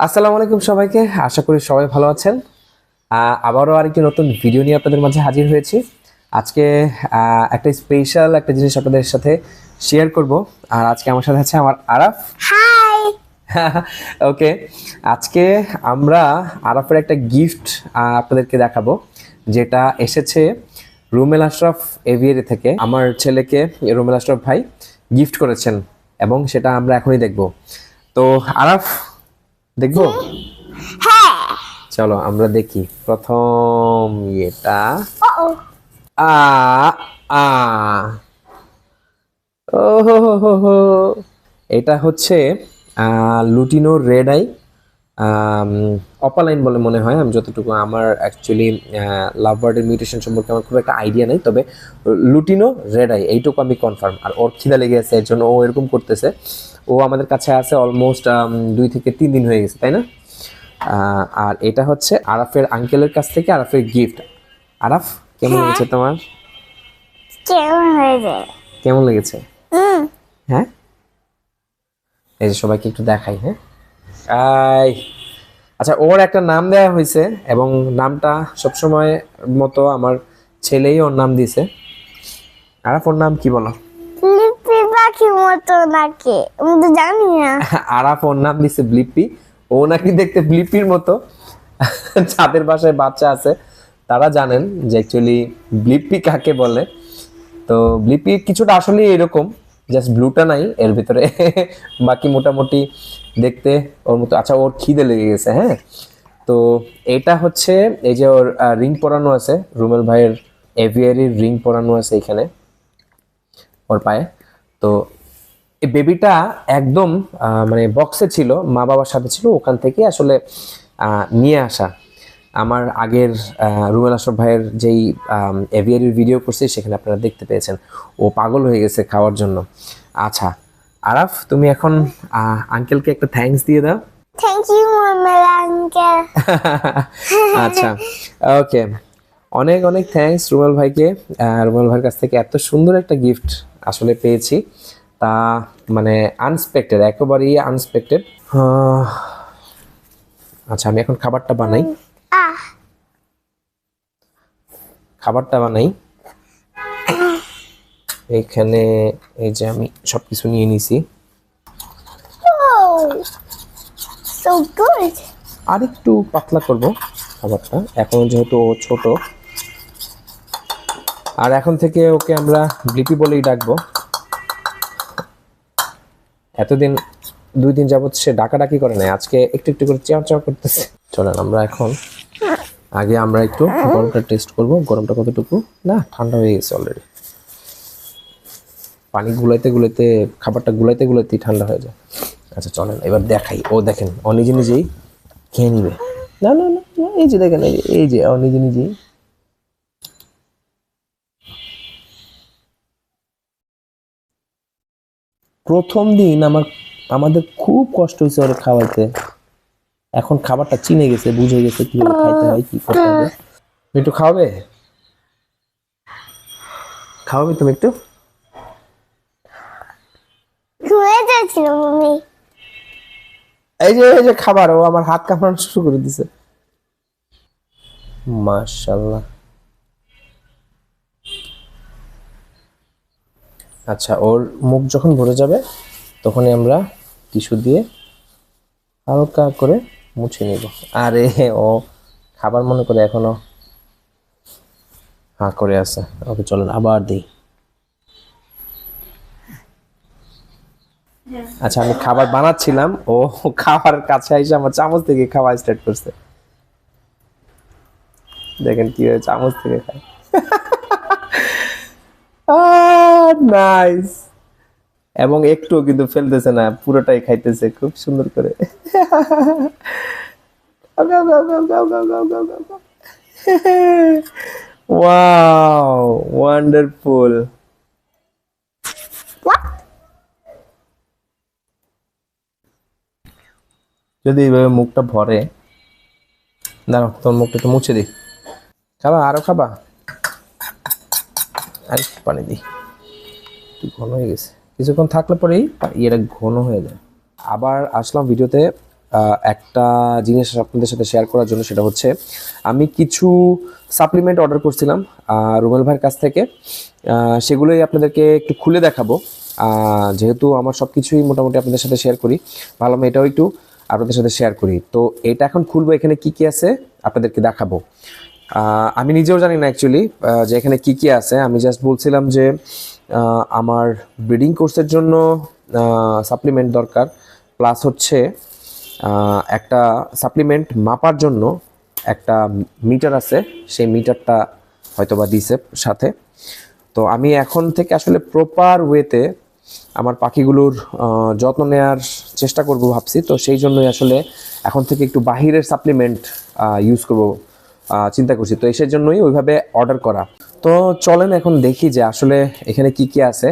আসসালামু আলাইকুম সবাইকে। আশা করি সবাই ভালো আছেন। আবারও আরেকটি নতুন ভিডিও নিয়ে আপনাদের মাঝে হাজির হয়েছি। আজকে একটা স্পেশাল একটা জিনিস আপনাদের সাথে শেয়ার করব। আর আজকে আমার সাথে আছে আমার আরাফ। ওকে আজকে আমরা আরাফের একটা গিফট আপনাদেরকে দেখাবো। যেটা এসেছে রুমেল আশরাফ এভিয়ারি থেকে। আমার ছেলেকে রুমেল আশরাফ ভাই গিফট করেছেন এবং সেটা আমরা এখনই দেখব। তো আরাফ দেখব? হ্যাঁ। চলো আমরা দেখি। প্রথম এটা আ আ। ও হো হো হো হো। এটা হচ্ছে লুটিনো রেড আই অপালাইন বলে মনে হয়। আমি যতটুকু আমার অ্যাকচুয়ালি লাভ বার্ডের মিউটেশন সম্পর্কে আমার খুব একটা আইডিয়া নেই তবে লুটিনো রেড আই এইটুকু আমি কনফার্ম আর ওর খিদা লেগে আছে এর জন্য ও এরকম করতেছে। ও আমাদের কাছে আছে অলমোস্ট দুই থেকে তিন দিন হয়ে গেছে তাই না? আর এটা হচ্ছে আরাফের আঙ্কেলের কাছ থেকে আরাফের গিফট আরাফ কেমন লেগেছে তোমার? কেমন হয়েছে? কেমন লেগেছে? হ্যাঁ? এই যে সবাইকে একটু দেখাই হ্যাঁ? আই আচ্ছা ওর একটা নাম দেওয়া হয়েছে এবং নামটা সবসময় মতো আমার ছেলেই ওর নাম দিয়েছে। আরাফ ওর নাম কি বলো? লিপি পাখি মতো নাকি আমি তো জানি না। আরাফ ওর নাম দিছে ব্লিপি। ও নাকি দেখতে ব্লিপির মতো। যাদের বাসায় বাচ্চা আছে। তারা জানেন যে অ্যাকচুয়ালি ব্লিপি কাকে বলে। তো ব্লিপি কিছুটা আসলে এরকম জাস্ট ব্লুটা নাই, এর ভিতরে। বাকি মোটামুটি দেখতে ওর মতো আচ্ছা ওর খিদে লেগে গেছে হ্যাঁ? তো এটা হচ্ছে এই যে ওর রিং পরানো আছে। রুমেল ভাইয়ের এভিয়ারির রিং পরানো আছে এখানে, ওর পায়ে। তো এই বেবিটা একদম মানে বক্সে ছিল মা বাবার সাথে ছিল ওখান থেকে আসলে নিয়ে আসা। আমার আগের রুমেল আশরফ ভাইয়ের যেই এভিয়ারির ভিডিও করছি সেখানে আপনারা দেখতে পেয়েছেন। ও পাগল হয়ে গেছে খাওয়ার জন্য। আচ্ছা আরাফ তুমি এখন আঙ্কেলকে একটা থ্যাঙ্কস দিয়ে দাও। থ্যাংক ইউ আঙ্কেল আচ্ছা ওকে অনেক অনেক থ্যাঙ্কস রুমেল ভাইকে। রুমেল ভাইয়ের কাছ থেকে এত সুন্দর একটা গিফট আসলে পেয়েছি। তা মানে আনএক্সপেক্টেড একেবারেই আনএক্সপেক্টেড আচ্ছা আমি এখন খাবারটা বানাই। খাবারটা বানাই। এখানে এই যে আমি সব কিছু নিয়ে নিছি। আর একটু পাতলা করব খাবারটা। এখন যেহেতু ছোট। আর এখন থেকে ওকে আমরা লিপি বলেই ডাকবো। এতদিন, দুই দিন যাবত সে ডাকাডাকি করে নাই। আজকে একটু একটু করে চাও চাও করতেছে। চলেন, আমরা এখন আগে আমরা একটু গরমটা টেস্ট করব। গরমটা কতটুকু? না, ঠান্ডা হয়ে গেছে অলরেডি পানি গুলাইতে গুলাইতে, খাবারটা গুলাইতে গুলাইতেই ঠান্ডা হয়ে যায়। আচ্ছা চলেন, এবার দেখাই। ও, দেখেন, ও নিজে নিজেই খেয়ে নিবে। না না না এই যে দেখেন এই যে- ও নিজে নিজেই প্রথম দিন আমার আমাদের খুব কষ্ট হয়েছে ওরা খাওয়াইতে। এখন খাবারটা চিনে গেছে বুঝে গেছে কীভাবে খাইতে হয় কি করতে হবে। একটু খাওয়াবে? খাওয়াবে তুমি একটু? এই যে এই যে খাবার ও আমার হাত কামড়ানো শুরু করে দিছে। মাশাল্লাহ। আচ্ছা ওর মুখ যখন ভরে যাবে, তখনই আমরা টিস্যু দিয়ে হালকা করে মুছে নিব। আরে, ও খাবার মনে করে এখনও হা করে আছে। ওকে, চলেন আবার দিই। আচ্ছা আমি খাবার বানাচ্ছিলাম। ও খাবার কাছে এসে আমার চামচ থেকে খাওয়া স্টার্ট করছে। দেখেন কি হয়েছে, চামচ থেকে খায়। নাইস এবং একটুও কিন্তু ফেলতেছে না পুরোটাই খাইতেছে খুব সুন্দর করে। ওয়াও ওয়ান্ডারফুল যদি এইভাবে মুখটা ভরে দাঁড়াও তোর মুখটা একটু মুছে দিই। খাবা আরও খাবা? আর একটু পানি দিই। একটু ঘন হয়ে গেছে। কিছুক্ষণ থাকলে পরেই ইয়েটা ঘন হয়ে যায়। আবার আসলাম ভিডিওতে একটা জিনিস আপনাদের সাথে শেয়ার করার জন্য, সেটা হচ্ছে, আমি কিছু সাপ্লিমেন্ট অর্ডার করছিলাম রুমেল ভাইয়ের কাছ থেকে। সেগুলোই আপনাদেরকে একটু খুলে দেখাবো। যেহেতু আমার সব কিছুই মোটামুটি আপনাদের সাথে শেয়ার করি ভাবলাম এটাও একটু আপনাদের সাথে শেয়ার করি। তো এটা এখন খুলবো, এখানে কি কি আছে আপনাদেরকে দেখাবো। আমি নিজেও জানি না অ্যাকচুয়ালি যে এখানে কি কি আছে। আমি জাস্ট বলছিলাম যে আমার ব্রিডিং কোর্সের জন্য সাপ্লিমেন্ট দরকার। প্লাস হচ্ছে একটা সাপ্লিমেন্ট মাপার জন্য একটা মিটার আছে। সেই মিটারটা হয়তোবা দিছে সাথে। তো আমি এখন থেকে আসলে প্রপার ওয়েতে আমার পাখিগুলোর যত্ন নেওয়ার চেষ্টা করব ভাবছি। তো সেই জন্যই আসলে এখন থেকে একটু বাহিরের সাপ্লিমেন্ট ইউজ করব। চিন্তা করছি। তো এসের জন্যই ওইভাবে অর্ডার করা। তো চলেন এখন দেখি যে আসলে এখানে কি কি আছে।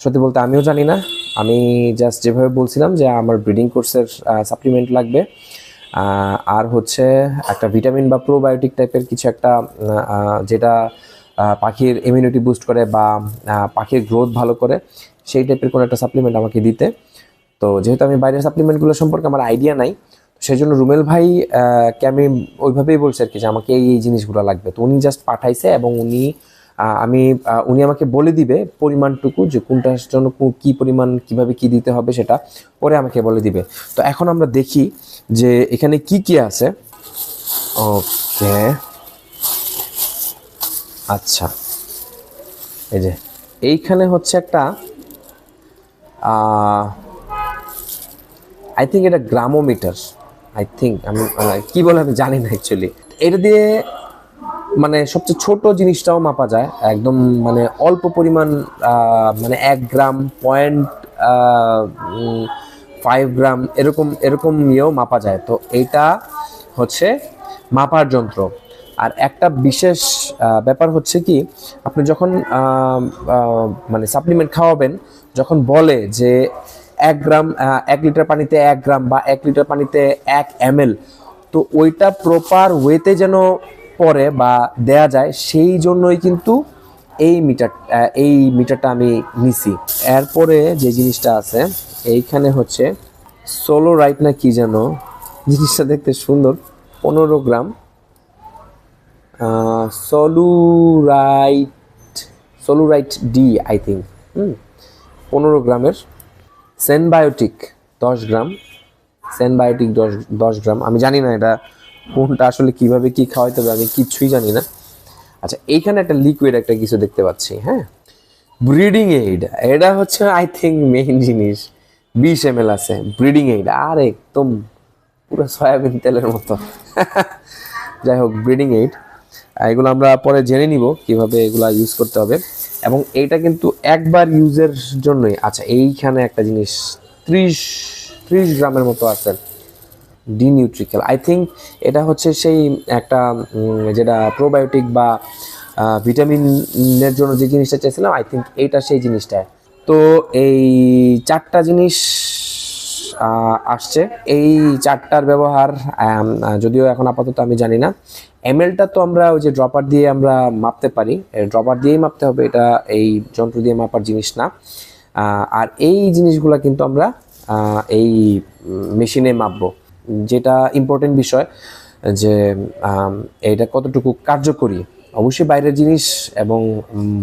সত্যি বলতে আমিও জানি না। আমি জাস্ট যেভাবে বলছিলাম যে আমার ব্রিডিং কোর্সের সাপ্লিমেন্ট লাগবে। আর হচ্ছে একটা ভিটামিন বা প্রোবায়োটিক টাইপের কিছু একটা যেটা পাখির ইমিউনিটি বুস্ট করে বা পাখির গ্রোথ ভালো করে, সেই টাইপের কোনো একটা সাপ্লিমেন্ট আমাকে দিতে। তো যেহেতু আমি বাইরের সাপ্লিমেন্টগুলো সম্পর্কে আমার আইডিয়া নাই সেই জন্য রুমেল ভাই কে আমি ওইভাবেই বলছি আর কি যে আমাকে এই এই জিনিসগুলো লাগবে। তো উনি জাস্ট পাঠাইছে এবং উনি আমি উনি আমাকে বলে দিবে পরিমাণটুকু যে কোনটার জন্য কি পরিমাণ, কীভাবে কি দিতে হবে সেটা পরে আমাকে বলে দিবে। তো এখন আমরা দেখি যে এখানে কি কি আছে। ওকে। আচ্ছা। এই যে, এইখানে হচ্ছে একটা আই থিঙ্ক এটা গ্রামোমিটার আই থিঙ্ক আমি কি বলে আমি জানি না অ্যাকচুয়ালি এটা দিয়ে মানে সবচেয়ে ছোট জিনিসটাও মাপা যায়। একদম মানে অল্প পরিমাণ মানে এক গ্রাম পয়েন্ট ফাইভ গ্রাম এরকম এরকম ইয়েও মাপা যায়। তো এইটা হচ্ছে মাপার যন্ত্র। আর একটা বিশেষ ব্যাপার হচ্ছে কি, আপনি যখন মানে সাপ্লিমেন্ট খাওয়াবেন, যখন বলে যে এক গ্রাম এক লিটার পানিতে এক গ্রাম বা এক লিটার পানিতে এক এম তো ওইটা প্রপার ওয়েতে যেন পরে বা দেয়া যায়, সেই জন্যই কিন্তু এই মিটার এই মিটারটা আমি নিছি। এরপরে যে জিনিসটা আছে, এইখানে হচ্ছে সোলো রাইট না কি যেন, জিনিসটা দেখতে সুন্দর, পনেরো গ্রাম সলুরাইট সলুরাইট ডি আই থিঙ্ক হুম, পনেরো গ্রামের সেনবায়োটিক, দশ গ্রাম। সেনবায়োটিক দশ দশ গ্রাম। আমি জানি না এটা কোনটা আসলে কীভাবে কি খাওয়াইতে হবে, আমি কিচ্ছুই জানি না। আচ্ছা এইখানে একটা লিকুইড একটা কিছু দেখতে পাচ্ছি হ্যাঁ? ব্রিডিং এইড এটা হচ্ছে আই থিঙ্ক মেইন জিনিস। বিশ এম এল আছে ব্রিডিং এইড আর একদম পুরো সয়াবিন তেলের মতো। যাই হোক ব্রিডিং এইড এগুলো আমরা পরে জেনে নিব কীভাবে এগুলা ইউজ করতে হবে। এবং এইটা কিন্তু একবার ইউজের জন্যই। আচ্ছা এইখানে একটা জিনিস, ত্রিশ ত্রিশ গ্রামের মতো আছে ডি নিউট্রিকেল আই থিঙ্ক এটা হচ্ছে সেই একটা যেটা প্রোবায়োটিক বা ভিটামিনের জন্য যে জিনিসটা চাইছিলাম আই থিঙ্ক এইটা সেই জিনিসটা। তো এই চারটা জিনিস আসছে। এই চারটার ব্যবহার যদিও এখন আপাতত আমি জানি না। এমএলটা তো আমরা ওই যে ড্রপার দিয়ে আমরা মাপতে পারি। ড্রপার দিয়েই মাপতে হবে, এটা এই যন্ত্র দিয়ে মাপার জিনিস না। আর এই জিনিসগুলা কিন্তু আমরা এই মেশিনে মাপবো। যেটা ইম্পর্টেন্ট বিষয়, যে এটা কতটুকু কার্যকরী। অবশ্যই বাইরের জিনিস এবং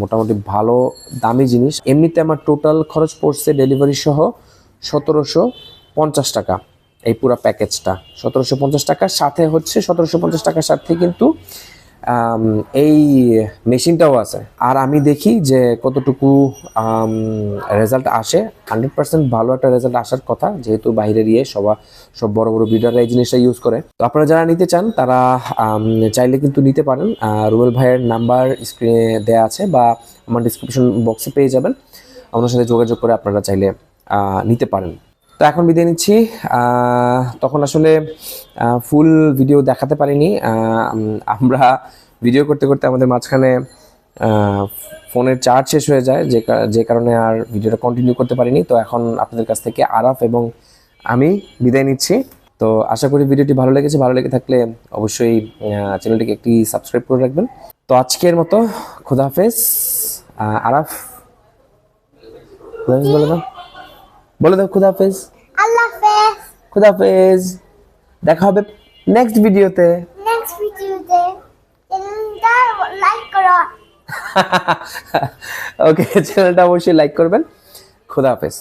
মোটামুটি ভালো দামি জিনিস। এমনিতে আমার টোটাল খরচ পড়ছে ডেলিভারি সহ সতেরোশো পঞ্চাশ টাকা। এই পুরো প্যাকেজটা। সতেরোশো পঞ্চাশ টাকার সাথে হচ্ছে সতেরোশো পঞ্চাশ টাকার সাথে কিন্তু এই মেশিনটাও আছে। আর আমি দেখি যে কতটুকু রেজাল্ট আসে। হান্ড্রেড পার্সেন্ট ভালো একটা রেজাল্ট আসার কথা, যেহেতু বাইরের ইয়ে সবা, সব বড় বড় ব্রিডাররা এই জিনিসটা ইউজ করে। তো আপনারা যারা নিতে চান, তারা চাইলে কিন্তু নিতে পারেন। রুবেল ভাইয়ের নাম্বার স্ক্রিনে দেওয়া আছে বা আমার ডিসক্রিপশন বক্সে পেয়ে যাবেন। আমার সাথে যোগাযোগ করে আপনারা চাইলে নিতে পারেন। তো এখন বিদায় নিচ্ছি। তখন আসলে ফুল ভিডিও দেখাতে পারিনি। আমরা ভিডিও করতে করতে আমাদের মাঝখানে ফোনের চার্জ শেষ হয়ে যায়, যে যে কারণে আর ভিডিওটা কন্টিনিউ করতে পারিনি। তো এখন আপনাদের কাছ থেকে আরাফ এবং আমি বিদায় নিচ্ছি। তো আশা করি ভিডিওটি ভালো লেগেছে। ভালো লেগে থাকলে অবশ্যই চ্যানেলটিকে একটি সাবস্ক্রাইব করে রাখবেন। তো আজকের মতো খুদাহাফেজ আরাফ। বলে দাও। বলে দাও খুদাহাফেজ আল্লাহ হাফেজ। খুদাহাফেজ দেখা হবে নেক্সট ভিডিওতে নেক্সট ভিডিওতে লাইক করো। ওকে চ্যানেলটা অবশ্যই লাইক করবেন। খুদাহাফেজ